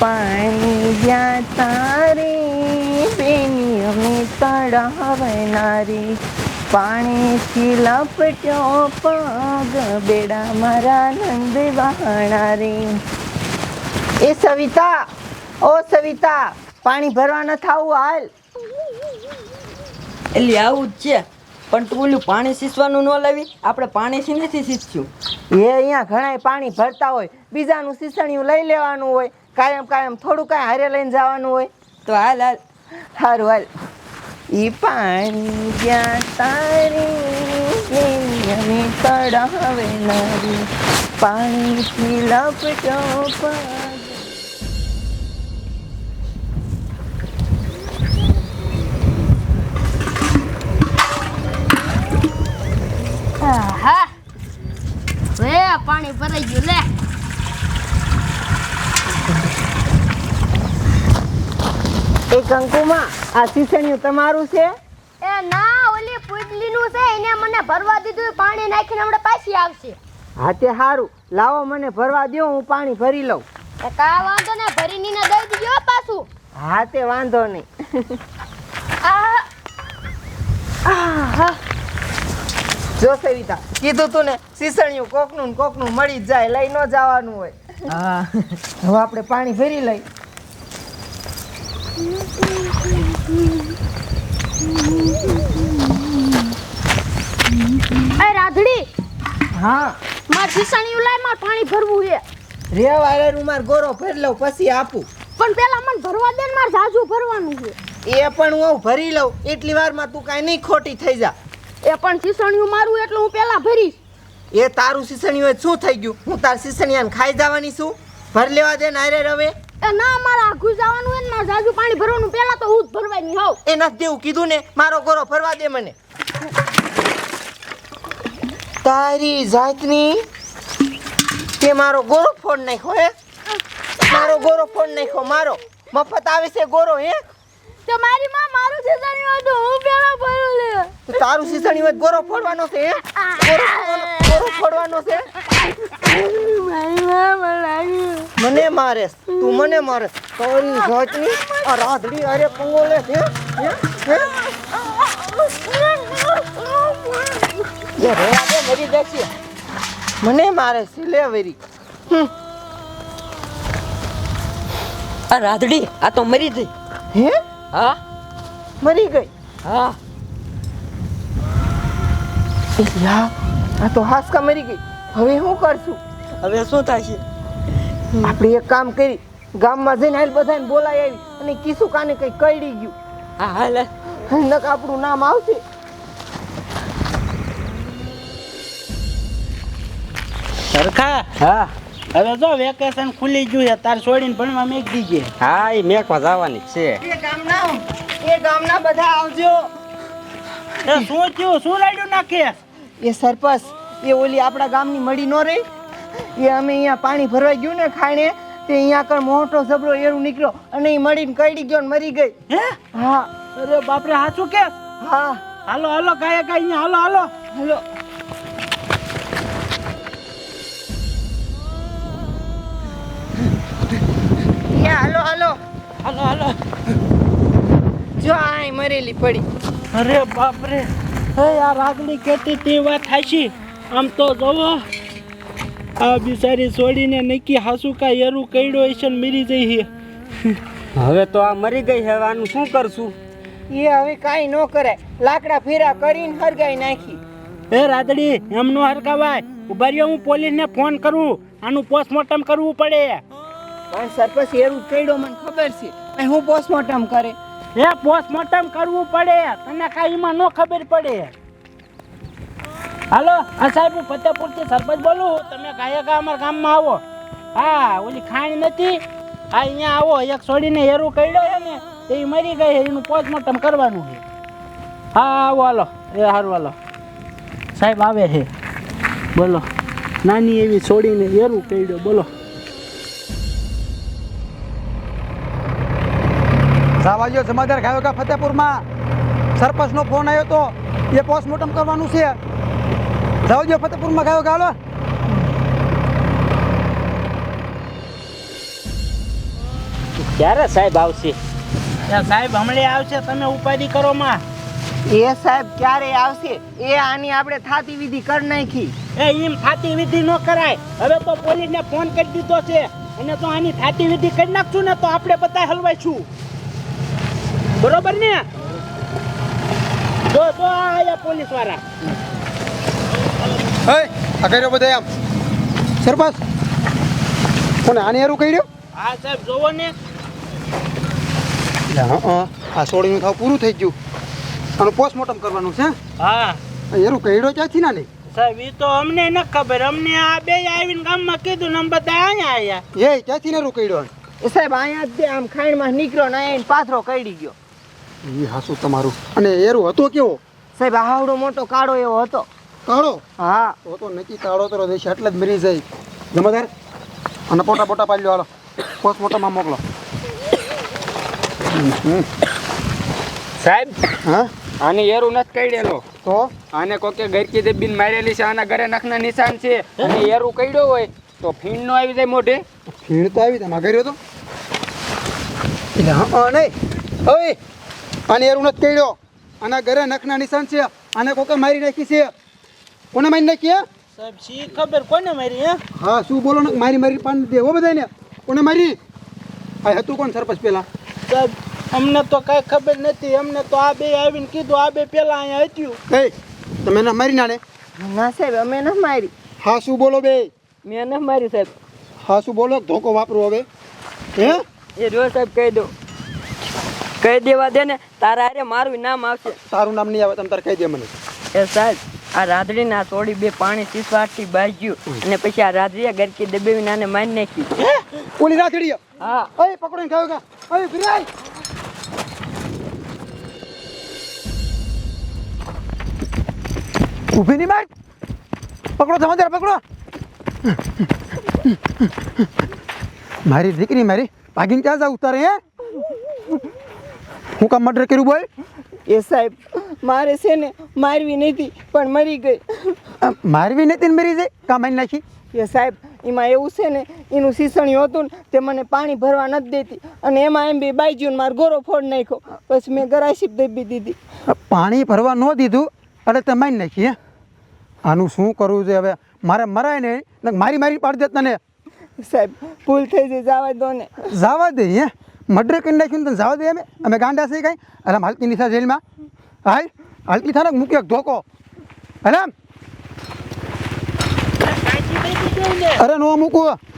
પાણી જ્યાં તારી બેની અમે તળાવનારી. પાણીથી લપટ્યો પગ બેડા મારા નંદ વહાણારી એ સવિતા ઓ સવિતા પાણી ભરવા ન થાવું હાલ. એટલે આવું જ છે. પણ તું ઓલું પાણી સીસવાનું ન લાવી. આપણે પાણીથી નથી સીસ્યું એ અહીંયા ઘણાય પાણી ભરતા હોય. બીજાનું સીસણિયું લઈ લેવાનું હોય. કાયમ કાયમ થોડું કાંઈ હારે લઈને જવાનું હોય તો હાલ હાલ. સારું હાલ. ઈ પાણી જ્યાં તારી તળાવે નારી. પાણીથી લપટો પગ હા વે, પાણી ભરાઈ ગયું, લે. કંકુમાં આ સીસણિયું તમારું છે? એ ના ઓલી પુડલીનું છે એને મને ભરવા દીધું પાણી નાખીને હમણાં પાછી આવશે. હા તે સારું લાવો મને ભરવા દ્યો હું પાણી ભરી લઉં. એ કા વાંધો ને ભરી નીને દઈ દીજો પાછું. હા તે વાંધો નહીં. આ આહ, જો સવિતા કીધું તું ને સીસણિયું કોકનું ને કોકનું મળી જ જાય લઈ ન જવાનું હોય. હા. હવે આપણે પાણી ભરી લઈ. એ રાધડી હા. માર ખિસ્સાની ઉલાય માર પાણી ભરવું છે. રે વાળે હું માર ગોરો ભરી લઉં પછી આપું. પણ પેલા મને ભરવા દે ને માર જાજુ ભરવાનું છે. એ પણ હું ભરી લઉં. એટલી વારમાં તું કાંઈ નહીં ખોટી થઈ જા. એ પણ ખિસ્સાણીયું મારું એટલે હું પેલા ભરીશ. એ તારું સીસણિયું શું થઈ ગયું? હું તાર સીસણિયાને ખાઈ જવાની છું. ભર લેવા દે ને હારે રવે. એ ના મારા આઘું જવાનું હોય ને મારે જાજુ પાણી ભરવાનું. પહેલા તો હું જ ભરવાની હોઉં. એ નથી દેવું કીધું ને મારો ગોરો ભરવા દે મને. તારી જાતની તે મારો ગોરો ફોન નાખ્યો હે? મારો ગોરો ફોન નાખ્યો મારો. મફત આવે છે ગોરો હે? તો મારી માં મારું હતું હું પેલા ભરું લે. તારું સીસણી હોય ગોરો ફોડવાનો છે હે? ગોરો ગોરો ફોડવાનો છે? મને મારે તું મને મારે. તારી જાતની આ રાધડી અરે પંગોલે છે મરી જશે. મને મારે છે વરી. વેરી આ રાધડી આ તો મરી ગઈ. હે? હા. મરી ગઈ? હા. યા આ તો હાસકા મરી ગઈ. હવે શું કરશું? હવે શું થશે? આપણે એક કામ કરી ગામમાં જઈને હાલ બધાને બોલાઈ આવી અને કિસુ કાને કઈ કઈડી ગયું. હા હાલ. નક આપણું નામ આવશે. સરખા? હા. હવે જો વેકેશન ખુલી ગયું છે તાર છોડીને ભણવા મેક દીજે હા એ મેકમાં જવાની છે. એ ગામના એ ગામના બધા આવજો. એ શું થયું? શું લાડ્યું નાખે એ સરપંચ એ ઓલી આપણા ગામની મળી નો રહી. એ અમે અહીંયા પાણી ભરવા ગયું ને ખાણે તે અહીંયા આગળ મોટો જબરો એરું નીકળ્યો અને એ મળીને કઈડી ગયો ને મરી ગઈ. હે? હા. અરે બાપરે હાચું કે? હા. હાલો હાલો કાય કાય અહીંયા હાલો હાલો. હાલો. હાલો હાલો. હાલો હાલો. જો આ મરેલી પડી. અરે બાપરે. હે આ રાગડી કેતી તે વાત હાચી? આમ તો જોવો આ બિચારી છોડીને નક્કી હાસુ કા એરું કઈડો હશે ને મરી જઈ હે. હવે તો આ મરી ગઈ છે આનું શું કરશું? એ હવે કાંઈ ન કરે. લાકડા ફેરા કરીને હરગાઈ નાખી. એ રાદડી એમ નો હરકાવાય ઊભા રહ્યો હું પોલીસને ફોન કરું. આનું પોસ્ટમોર્ટમ કરવું પડે. પણ સરપંચ એરું કઈડો મને ખબર છે. હું પોસ્ટમોર્ટમ કરે. એ પોસ્ટમોર્ટમ કરવું પડે. તને કાંઈ એમાં ન ખબર પડે. હાલો, આ સાહેબ, હું ફતેપુરથી સરપંચ બોલું તમે ગા અમારા ગામમાં આવો. હા, ઓલી ખાણ નથી. હા અહીંયા આવો, એક છોડીને હેરું કર્યો છે ને એ મરી ગઈ છે, એનું પોસ્ટમોર્ટમ કરવાનું છે. હા, આવો, હાલો. એ સારું હાલો. સાહેબ, આવે છે. બોલો. નાની એવી છોડીને હેરું કર્યો, બોલો. સાવાજીઓ જમાદાર ગાયોકા ફતેપુરમાં સરપંચનો ફોન આવ્યો તો, એ પોસ્ટમોર્ટમ કરવાનું છે. સાવાજીઓ ફતેપુરમાં ગાયો ગાલો. ક્યારે સાહેબ આવશે? સાહેબ હમણે આવશે તમે ઉપાધિ કરો માં. એ સાહેબ ક્યારે આવશે? એ આની આપણે થાતી વિધિ કરી નાખી. એ એમ થાતી વિધિ ન કરાય. હવે તો પોલીસને ફોન કરી દીધો છે. અને તો આની થાતી વિધિ કરી નાખશું ને તો આપણે બધા હલવાઈશું. બરોબર ને? જો જો આ પોલીસવાળા હે આ કર્યો બધા આમ. સરપંચ કોને આને એરું કર્યું? હા સાહેબ જોવો ને. હા આ સોળીનું થાવ પૂરું થઈ ગયું. આનું પોસ્ટમોર્ટમ કરવાનું છે હા? આ એરું કર્યો ક્યાંથી ના નહીં સાહેબ એ તો અમને ન ખબર. અમને આ બે આવીને ગામમાં કીધું ને બધા અહીંયા આયા. એ ક્યાંથી ને એરું કર્યો એ સાહેબ અહીંયા જ આમ ખાઈણમાં નીકળ્યો ને અહીંયા પાથરો કઈડી ગયો. એ હાસું તમારું. અને એરું હતો કેવો? સાહેબ હાવડો મોટો કાળો એવો હતો. કાળો હા. તો તો નક્કી કાળો તો દેશે એટલે જ મરી જાય. જમાદાર અને પોટા પોટા પાડી લો હાલો. પોસ્ટમોર્ટમમાં મોકલો. હમ, હમ. સાહેબ હા? આને એરું નથી કઈડેલો. તો? આને કોકે ગરકી દેબીન મારેલી છે આના ઘરે નખના નિશાન છે. અને એરું કઈડ્યો હોય તો ફીણ નો આવી જાય મોઢે. ફીણ તો આવી જાય કર્યો તો. એટલે હા હા, નહીં. હવે આને એરું નથી કર્યો આના ઘરે નખના નિશાન છે આને કોકે મારી નાખી છે. કોને મારી નાખી હે? સાહેબ શી ખબર કોને મારી હે? હા શું બોલો ને? મારી મારી પાન દેવો બધાને કોને મારી? હા હતું કોણ સરપંચ પેલા? સાહેબ અમને તો કઈ ખબર નથી. અમને તો આ બે આવીને કીધું આ બે પેલા અહીંયા હતું કઈ? તમે ના મારી નાને? ના સાહેબ અમે ન મારી. હા શું બોલો બે? મેં ના મારી સાહેબ. હા શું બોલો? ધોકો વાપરો હવે. હે? એ જો સાહેબ કહી દો કહી દેવા દે ને તારા અરે મારું નામ આવશે. તારું નામ નહીં આવે તમે તારે કહી દે મને. એ સાહેબ આ રાધડી ના થોડી બે પાણી સીસવાથી બાજ્યું અને પછી આ રાધડીએ ગરકી દબાવી નાને મારી નાખી. ઓલી રાધડી હા. અય પકડીને ખાયો કા? અય ફિરાય ઊભી નહીં માર. પકડો સમાચાર પકડો. મારી દીકરી મારી ભાગીને ક્યાં જાવ ઉતારે હે? હું કામ મર્ડર કર્યું બોલ? એ સાહેબ મારે છે ને મારવી નથી પણ મરી ગઈ. મારવી નથી ને મરી જાય કામ મારી નાખી? એ સાહેબ એમાં એવું છે ને એનું શીસણિયું હતું ને તે મને પાણી ભરવા નથી દેતી. અને એમાં એમ બી બાઈજ્યું ને મારો ગોરો ફોડ નાખ્યો. પછી મેં ગરાશીપ દબી દીધી. પાણી ભરવા ન દીધું એટલે તે મારી નાખી હે? આનું શું કરવું છે હવે? મારે મરાય ને મારી મારી પાડી દેત તને. સાહેબ ભૂલ થઈ જાય જવા દો ને. જવા દે હે? મર્ડર કરી નાખ્યું ને તને જવા દે અમે અમે ગાંડા છે કાંઈ? એટલે હાલતી નિશા જેલમાં. હાલ હાલતી થાય ને મૂકી ધોકો. ને? અરે નો મૂકવું